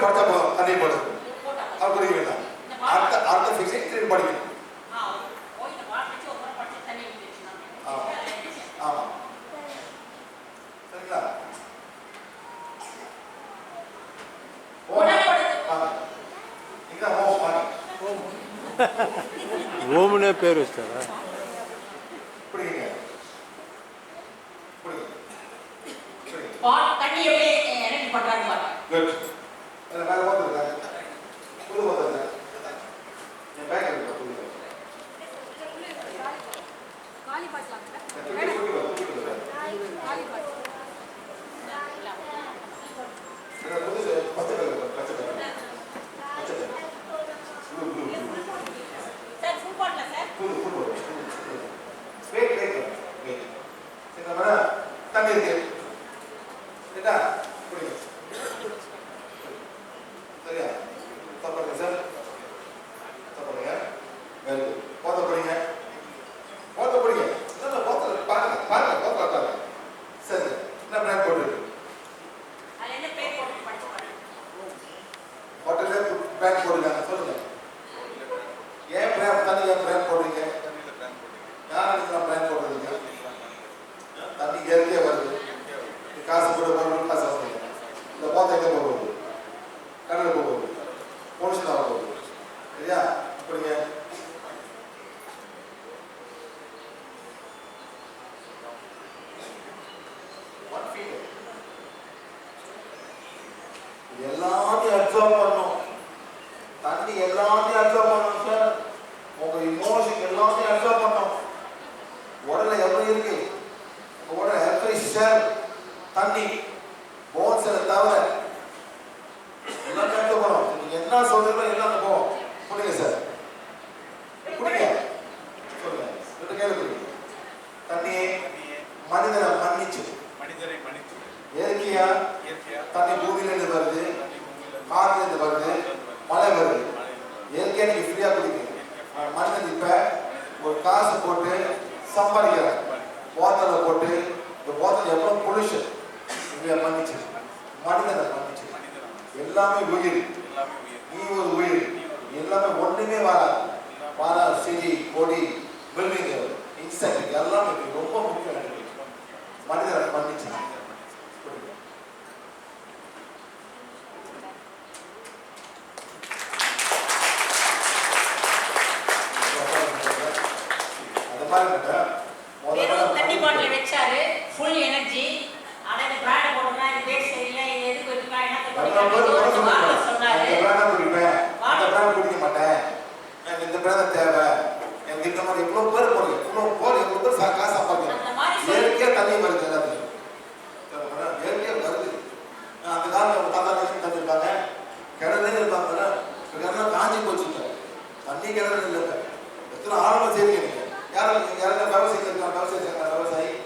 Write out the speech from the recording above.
திருப்பி படித்தா போதும் தண்ணி போடு. அவர் குடிக்க வேண்டாம் அடுத்த அடுத்த ஃபிக்ஸை திருப்பி படிக்கணும். ஓமுனே பேர் வச்சாரா புரியுங்க புரியுங்க பார்க்கலாம் ஹோட்டல்ல பிராங்க் போடுறாங்க சொல்லுங்க ஏன் பிராங்க் தண்ணி ஏன் பிராங்க் போடுறீங்க யார் எல்லாத்தையும் அப்சர்வ் பண்ணணும் சார் உங்கள் இமோஷன் எல்லாத்தையும் அப்சர்வ் பண்ணணும். உடல்ல எவ்வளோ இருக்கு? உங்கள் உடல் எக்ஸசைஸ் தண்ணி போன்ஸில் தவிர எல்லாம் கேட்டு போகிறோம் நீங்கள் என்ன சொல்கிறீங்களோ எல்லாம் போவோம் புரியுங்க சார் புரியுங்க சொல்லுங்க. ரெண்டு கேள்வி தண்ணியை மனிதனை மன்னிச்சு. மனிதரை மன்னிச்சு இயற்கையா? தண்ணி பூமியிலிருந்து வருது. காற்றுலேருந்து வருது. மழை வருது. ஏற்கனவே நீங்கள் ஃப்ரீயாக கொடுக்குறீங்க. மனிதன் இப்போ ஒரு காசு போட்டு சம்பாதிக்கிறாங்க போத்தலில் போட்டு ஒரு போத்தல் எவ்வளோ பொல்யூஷன் இங்கே மன்னிச்சு மனிதனை மன்னிச்சு எல்லாமே உயிர். நீ ஒரு உயிர். எல்லாமே ஒன்றுமே வராது. வராது. செடி கொடி பில்டிங் இன்செக்ட் எல்லாமே ரொம்ப முக்கியம். மனிதனை மன்னிச்சு பாருங்க. வெறும் தண்ணி பாட்டில் வச்சாரு. ஃபுல் எனர்ஜி ஆனால் இந்த பிராண்ட் போட்டோம்னா இது பேர் சரியில்லை மாட்டேன். எனக்கு இந்த பிராண்ட் தேவை. எனக்கு இந்த மாதிரி எவ்வளோ பேர் போடுது இவ்வளோ போர் எவ்வளோ காசு சாப்பாடு இயற்கையாக தண்ணி வருது எல்லாத்தையும் இயற்கையாக வருது. அந்த காலம் தாத்தா லட்சுமி தந்துருப்பாங்க. கிணறுலேயே இருப்பாங்க. காஞ்சி போச்சு தண்ணி கிணறு இல்லை எத்தனை ஆழமாக சேர்க்கிறீங்க Ya, ya, ya, ya, ya, ya, ya,